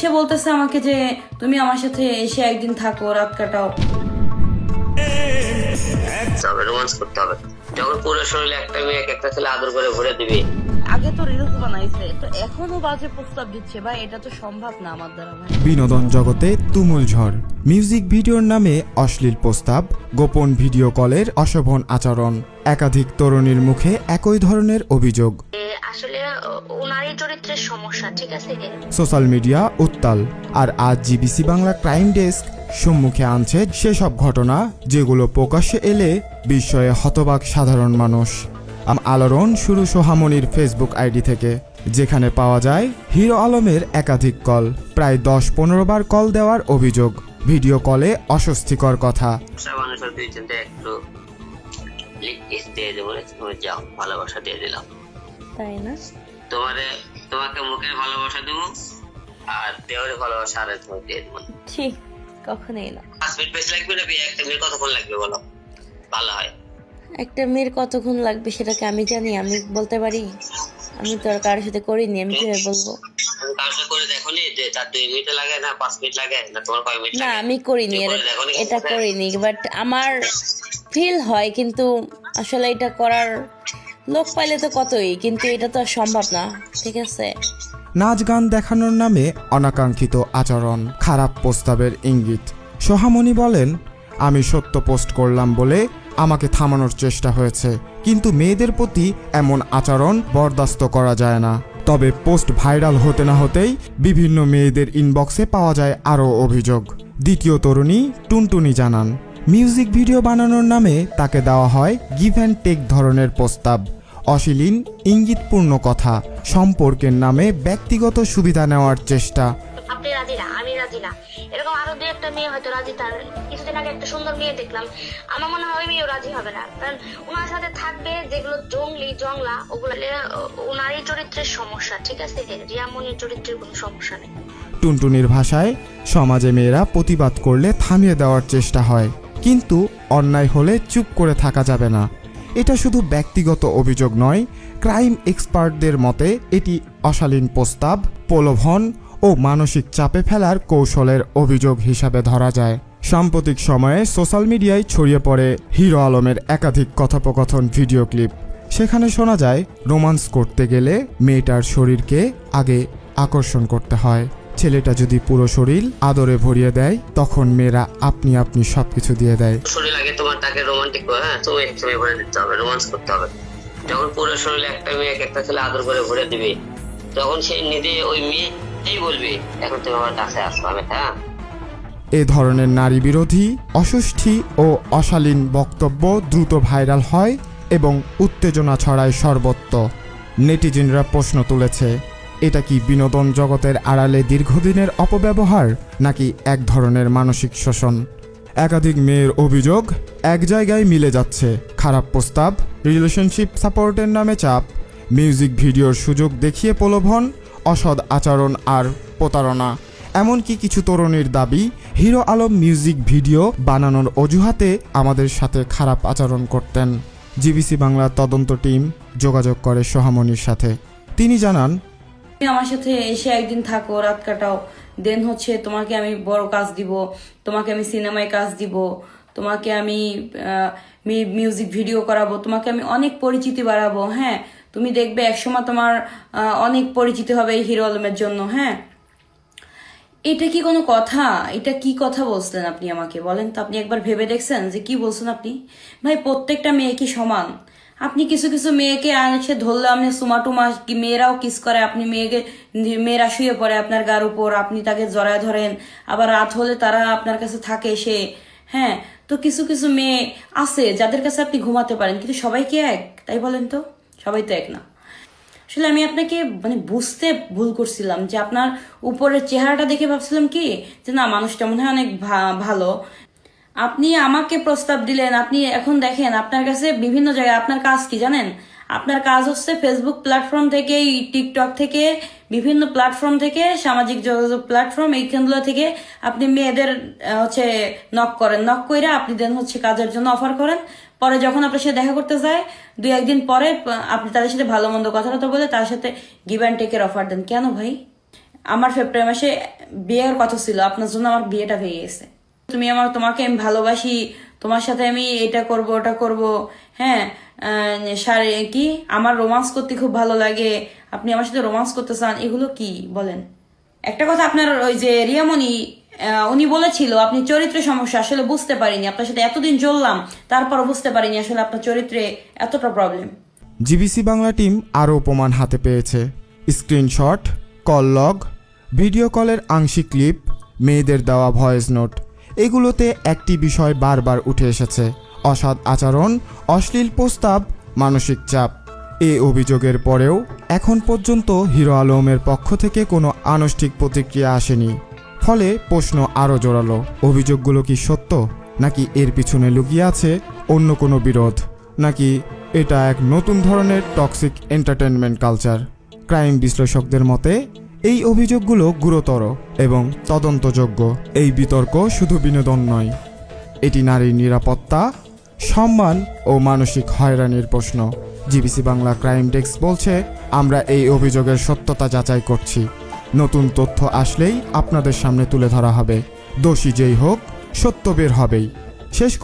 সে বলতেছে আমাকে যে তুমি আমার সাথে এসে একদিন থাকো রাত কাটাও। যখন পুরো শরীরে একটা মেয়ে একটা ছেলে আদর করে ভরে দিবে। আগে তো রিলস বানাইছে তো এখনও বাজে প্রস্তাব দিচ্ছে। ভাই এটা তো সম্ভব না আমার দ্বারা ভাই। বিনোদন জগতে তুমুল ঝড়। মিউজিক ভিডিওর নামে অশ্লীল প্রস্তাব গোপন ভিডিও কলের অশোভন আচরণ একাধিক তরুণীর মুখে একই ধরনের অভিযোগ। ওনারই চরিত্রের সমস্যা ঠিক আছে? সোশ্যাল মিডিয়া উত্তাল। আর আজ জিবিসি বাংলা ক্রাইম ডেস্ক সম্মুখে আনছে সেসব ঘটনা যেগুলো প্রকাশ্যে এলে বিস্ময়ে হতবাক সাধারণ মানুষ। আম আলোড়ন শুরু সোহামনির ফেসবুক আইডি থেকে যেখানে পাওয়া যায় হিরো আলমের একাধিক কল প্রায় দশ পনেরো বার কল দেওয়ার অভিযোগ। ভিডিও কলে অস্বস্তিকর কথা। ভালোবাসা দিয়ে দিলাম। তাই না? তোমারে তোমাকে মুখে ভালোবাসা দেবো আর দেহরে ভালোবাসা আর তুমি দিয়ে দেবো। ঠিক কখনোই না। পাঁচ মিনিট বেশি লাগবে না একটা মেয়ে কতক্ষণ লাগবে বলো? ভালো হয়। একটা মেয়ের কতক্ষণ লাগবে সেটাকে আমি জানি আমি বলতে পারি? আমি তো আর কারোর সাথে করিনি আমি কীভাবে বলব? নি মিনিট মিনিট আমি করিনি? এটা করিনি বাট আমার ফিল হয় কিন্তু আসলে এটা করার লোক পাইলে তো কতই, কিন্তু এটা তো সম্ভব না, ঠিক আছে? নাচ গান দেখানোর নামে অনাকাঙ্ক্ষিত আচরণ, খারাপ প্রস্তাবের ইঙ্গিত। সোহামণি বলেন, আমি সত্য পোস্ট করলাম বলে আমাকে থামানোর চেষ্টা হয়েছে, কিন্তু মেয়েদের প্রতি এমন আচরণ বরদাস্ত করা যায় না। তবে পোস্ট ভাইরাল হতে না হতেই বিভিন্ন মেয়েদের ইনবক্সে পাওয়া যায় আরও অভিযোগ। দ্বিতীয় তরুণী টুনটুনি জানান মিউজিক ভিডিও বানানোর নামে তাকে দেওয়া হয় গিভ অ্যান্ড টেক ধরনের প্রস্তাব। অশ্লীল ইঙ্গিতপূর্ণ কথা সম্পর্কের নামে ব্যক্তিগত সুবিধা নেওয়ার চেষ্টা। আপনি রাজি না আমি রাজি না। এরকম আরও দু একটা মেয়ে হয়তো রাজি তার কিছুদিন আগে একটা সুন্দর মেয়ে দেখলাম। আমার মনে হয় ওই মেয়েও রাজি হবে না। কারণ ওনার সাথে থাকবে যেগুলো জঙ্গলি জংলা ওগুলো ওনারই চরিত্রের সমস্যা ঠিক আছে? রিয়ামনির চরিত্রের কোনো সমস্যা নেই। টুনটুনির ভাষায় সমাজে মেয়েরা প্রতিবাদ করলে থামিয়ে দেওয়ার চেষ্টা হয়। কিন্তু অন্যায় হলে চুপ করে থাকা যাবে না। এটা শুধু ব্যক্তিগত অভিযোগ নয়, ক্রাইম এক্সপার্টদের মতে এটি অশালীন প্রস্তাব, প্রলোভন ও মানসিক চাপে ফেলার কৌশলের অভিযোগ হিসাবে ধরা যায়। সাম্প্রতিক সময়ে সোশ্যাল মিডিয়ায় ছড়িয়ে পড়ে হিরো আলমের একাধিক কথোপকথন ভিডিও ক্লিপ। সেখানে শোনা যায়, রোমান্স করতে গেলে মেয়েটার শরীরকে আগে আকর্ষণ করতে হয়। ছেলেটা যদি পুরো শরীর আদরে ভরিয়ে দেয় তখন মেয়েরা আপনি আপনি সবকিছু দিয়ে দেয়। শরীর লাগে তোমার তাকে রোমান্টিক হ্যাঁ তুমি ভরে দিতে হবে রোমান্স করতে হবে। যখন পুরো শরীরে একটা মেয়ে একটা ছেলে আদর করে ভরে দিবে তখন সেই নিজে ওই মেয়েই বলবে এখন তুমি আমার কাছে আসো আমি হ্যাঁ? এ ধরনের নারী বিরোধী অসুষ্ঠী ও অশালীন বক্তব্য দ্রুত ভাইরাল হয় এবং উত্তেজনা ছড়ায় সর্বত্র। নেটিজেনরা প্রশ্ন তুলেছে এটা কি বিনোদন জগতের আড়ালে দীর্ঘদিনের অপব্যবহার, নাকি এক ধরনের মানসিক শোষণ? একাধিক মেয়ের অভিযোগ এক জায়গায় মিলে যাচ্ছে। খারাপ প্রস্তাব রিলেশনশিপ সাপোর্টের নামে চাপ মিউজিক ভিডিওর সুযোগ দেখিয়ে প্রলোভন, অসৎ আচরণ আর প্রতারণা। এমনকি কিছু তরুণীর দাবি, হিরো আলম মিউজিক ভিডিও বানানোর অজুহাতে আমাদের সাথে খারাপ আচরণ করতেন। জিবিসি বাংলার তদন্ত টিম যোগাযোগ করে সোহামনির সাথে। তিনি জানান তুমি আমার সাথে এসে একদিন থাকো, রাত কাটাও। দেন হচ্ছে তোমাকে আমি বড় কাজ দিব, তোমাকে আমি সিনেমায় কাজ দিব, তোমাকে আমি মিউজিক ভিডিও করাবো, তোমাকে আমি অনেক পরিচিতি বাড়াবো হ্যাঁ? তুমি দেখবে একসময় তোমার অনেক পরিচিতি হবে এই হিরো আলমের জন্য হ্যাঁ? এটা কি কোনো কথা? এটা কি কথা বলছেন আপনি আমাকে? বলেন তো, আপনি একবার ভেবে দেখছেন যে কি বলছেন আপনি? ভাই, প্রত্যেকটা মেয়ে কি সমান। আপনি কিছু কিছু মেয়েকে এসে ধরলে, আপনি সুমাটুমা কি মেয়েরাও কিস করে, আপনি মেয়েকে, মেয়েরা শুয়ে পড়ে আপনার গার উপর, আপনি তাকে জড়ায় ধরেন। আবার রাত হলে তারা আপনার কাছে থাকে সে হ্যাঁ তো কিছু কিছু মেয়ে আছে যাদের কাছে আপনি ঘুমাতে পারেন, কিন্তু সবাই কি এক? তাই বলেন তো? সবাই তো এক না। আসলে আমি আপনাকে মানে বুঝতে ভুল করছিলাম যে আপনার উপরের চেহারাটা দেখে ভাবছিলাম কি? যে না, মানুষটা মনে হয় অনেক ভালো। আপনি আমাকে প্রস্তাব দিলেন, আপনি এখন দেখেন আপনার কাছে বিভিন্ন জায়গায়, আপনার কাজ কি জানেন? আপনার কাজ হচ্ছে ফেসবুক প্ল্যাটফর্ম থেকে টিকটক থেকে, বিভিন্ন প্ল্যাটফর্ম থেকে, সামাজিক যোগাযোগ প্ল্যাটফর্ম এইখানগুলো থেকে আপনি মেয়েদের হচ্ছে নক করেন। নক কইরা আপনি দেন হচ্ছে কাজের জন্য অফার করেন। পরে যখন আপনার সাথে দেখা করতে যায়, দুই একদিন পরে আপনি তাদের সাথে ভালো মন্দ কথা কথা বলে তার সাথে গিভ অ্যান্ড টেকের অফার দেন। কেন ভাই? আমার ফেব্রুয়ারি মাসে বিয়ের কথা ছিল, আপনার জন্য আমার বিয়েটা ভেঙে গেছে। তুমি আমার, তোমাকে আমি ভালোবাসি, তোমার সাথে আমি এটা করব, ওটা করব। হ্যাঁ সারে, কি? আমার রোমান্স করতে খুব ভালো লাগে। আপনি আমার সাথে রোমান্স করতে চান, এগুলো কি? বলেন। একটা কথা আপনার ওই যে রিয়ামণি উনি বলেছিল, আপনি চরিত্র সমস্যা, আসলে বুঝতে পারিনি। আপনার সাথে এতদিন চললাম তারপর বুঝতে পারিনি আসলে আপনার চরিত্রে এতটা প্রবলেম জিবিসি বাংলা টিম আরও প্রমাণ হাতে পেয়েছে। স্ক্রিনশট, কল লগ, ভিডিও কলের আংশিক ক্লিপ, মেয়েদের দেওয়া ভয়েস নোট। এগুলোতে একটি বিষয় বারবার উঠে এসেছে। অসৎ আচরণ, অশ্লীল প্রস্তাব, মানসিক চাপ। এ অভিযোগের পরেও এখন পর্যন্ত হিরো আলমের পক্ষ থেকে কোনো আনুষ্ঠানিক প্রতিক্রিয়া আসেনি। ফলে প্রশ্ন আরও জোরালো, অভিযোগগুলো কি সত্য, নাকি এর পিছনে লুকিয়ে আছে অন্য কোনো বিরোধ, নাকি এটা এক নতুন ধরনের টক্সিক এন্টারটেনমেন্ট কালচার ক্রাইম বিশ্লেষকদের মতে এই অভিযোগগুলো গুরুতর এবং তদন্তযোগ্য। এই বিতর্ক শুধু বিনোদন নয়, এটি নারীর নিরাপত্তা, সম্মান ও মানসিক হয়রানির প্রশ্ন। জিবিসি বাংলা ক্রাইম ডেস্ক বলছে, আমরা এই অভিযোগের সত্যতা যাচাই করছি। নতুন তথ্য আসলেই আপনাদের সামনে তুলে ধরা হবে। দোষী যেই হোক, সত্য বের হবেই। শেষ